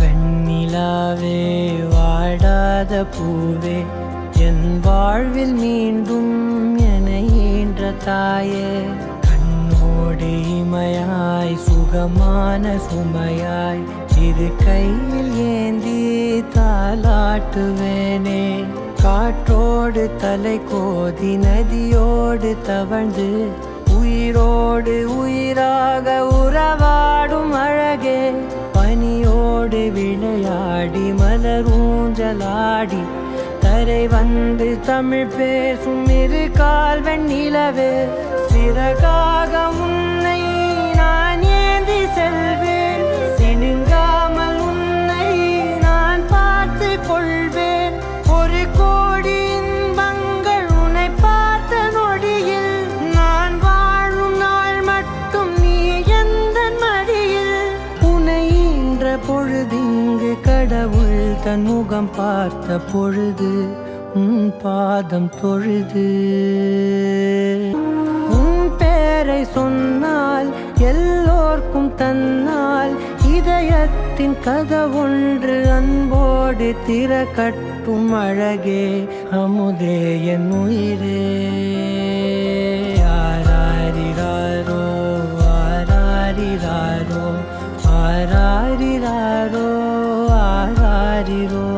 வெண்ணிலாவே வாடாத பூவே என் வாழ்வில் மீண்டும் என ஈன்ற தாயே. கண்ணோடு இமையாய் சுகமான சுமையாய் இரு கையில் ஏந்தி தாளாட்டுவேனே. காற்றோடு தலை கோதி நதியோடு தவழ்ந்து உயிரோடு உயிராக உறவாடும் அழகே. பனியோ பனியோடு விளையாடி மலர் ஊஞ்சலாடி தரை வந்து தமிழ் பேசும் இரு கால்வன் நிலவே சிறகாக உன்னை நான் ஏந்தி செல்வேன். சினுங்காமல் உன்னை நான் பார்த்து கொள்வேன். ஒரு கோடி பொழுதிங்கு கடவுள் தன் முகம் பார்த்த பொழுது உன் பாதம் தொழுது. உன் பேரை சொன்னால் எல்லோர்க்கும் தன்னால் இதயத்தின் கதவொன்று அன்போடு திறக்கட்டும் அழகே அமுதே என் உயிரே. ஆராரிராரோ ஆராரிராரோ ஆராரிராரோ ஆராரிரோ